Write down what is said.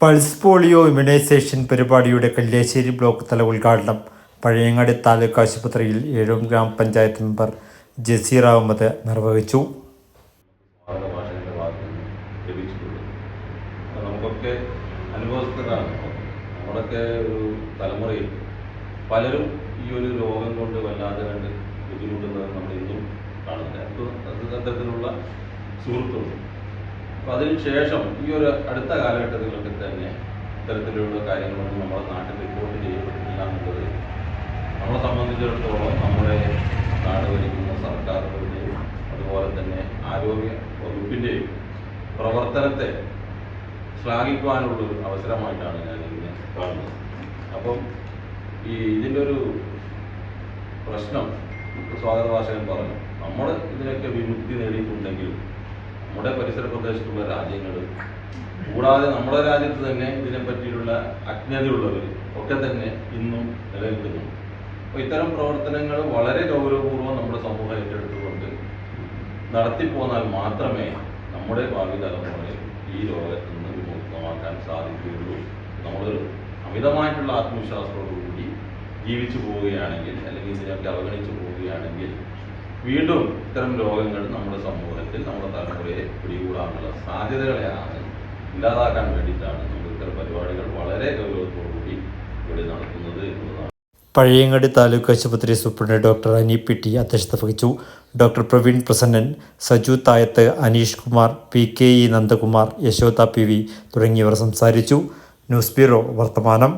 Pulse polio immunisation പരിപാടിയുടെ Kalliasseri block തല ഉദ്ഘാടനം. പഴയങ്ങാടി താലൂക്ക് ആശുപത്രിയിൽ ഏഴും ഗ്രാമപഞ്ചായത്ത് മെമ്പർ ജസീർ അഹമ്മദ് നിർവഹിച്ചു. നമുക്കൊക്കെ അനുഭവസ്ഥരാണ്. നമ്മളൊക്കെ ഒരു തലമുറയിൽ പലരും ഈ ഒരു രോഗം കൊണ്ട് വല്ലാതെ കണ്ട് ബുദ്ധിമുട്ടുന്നത് നമ്മൾ ഇന്നും കാണുന്നില്ല. അപ്പോൾ അത് തരത്തിലുള്ള സുഹൃത്തുക്കളുണ്ട് അപ്പോൾ അതിനുശേഷം ഈ ഒരു അടുത്ത കാലഘട്ടത്തിലൊക്കെ തന്നെ ഇത്തരത്തിലുള്ള കാര്യങ്ങളൊന്നും നമ്മുടെ നാട്ടിൽ റിപ്പോർട്ട് ചെയ്യപ്പെട്ടിട്ടില്ല എന്നുള്ളത് നമ്മളെ സംബന്ധിച്ചിടത്തോളം നമ്മുടെ നാട് ഭരിക്കുന്ന സർക്കാരുകളുടെയും അതുപോലെ തന്നെ ആരോഗ്യ വകുപ്പിന്റെയും പ്രവർത്തനത്തെ ശ്ലാഘിക്കുവാനുള്ളൊരു അവസരമായിട്ടാണ് ഞാൻ ഇതിനെ കാണുന്നത്. അപ്പം ഈ ഇതിന്റെ ഒരു പ്രശ്നം ഇപ്പോൾ സ്വാഗത ഭാഷകൻ പറഞ്ഞു. നമ്മൾ ഇതിനൊക്കെ വിമുക്തി നേടിയിട്ടുണ്ടെങ്കിലും നമ്മുടെ പരിസര പ്രദേശത്തുള്ള രാജ്യങ്ങൾ കൂടാതെ നമ്മുടെ രാജ്യത്ത് തന്നെ ഇതിനെ പറ്റിയിട്ടുള്ള അജ്ഞതയുള്ളവർ ഒക്കെ തന്നെ ഇന്നും നിലനിൽക്കുന്നു അപ്പോൾ ഇത്തരം പ്രവർത്തനങ്ങൾ വളരെ ഗൗരവപൂർവം നമ്മുടെ സമൂഹം ഏറ്റെടുത്തുകൊണ്ട് നടത്തിപ്പോന്നാൽ മാത്രമേ നമ്മുടെ ഭാവി തലമുറയെ ഈ ലോകത്ത് നിന്ന് വിമുക്തമാക്കാൻ സാധിക്കുകയുള്ളൂ. നമ്മൾ അമിതമായിട്ടുള്ള ആത്മവിശ്വാസത്തോടുകൂടി ജീവിച്ചു പോവുകയാണെങ്കിൽ അല്ലെങ്കിൽ ഇതിനൊക്കെ അവഗണിച്ചു പോവുകയാണെങ്കിൽ വീണ്ടും ഇത്തരം രോഗങ്ങൾ നമ്മുടെ സമൂഹത്തിൽ നമ്മുടെ തലമുറയെ പിടികൂടാനുള്ള സാധ്യതകളെയാണ് ഇല്ലാതാക്കാൻ വേണ്ടിയിട്ടാണ് നമ്മൾ ഇത്തരം പരിപാടികൾ വളരെ ഗൗരവത്തോടുകൂടി ഇവിടെ നടത്തുന്നത് എന്നുള്ളതാണ് പഴയങ്ങാടി താലൂക്ക് ആശുപത്രി superintendent doctor Ani P T അധ്യക്ഷത വഹിച്ചു. Doctor Praveen Prasannan Saju Thayath Aneesh Kumar P K E Nandakumar Yashoda P V തുടങ്ങിയവർ സംസാരിച്ചു. ന്യൂസ് ബ്യൂറോ വർത്തമാനം.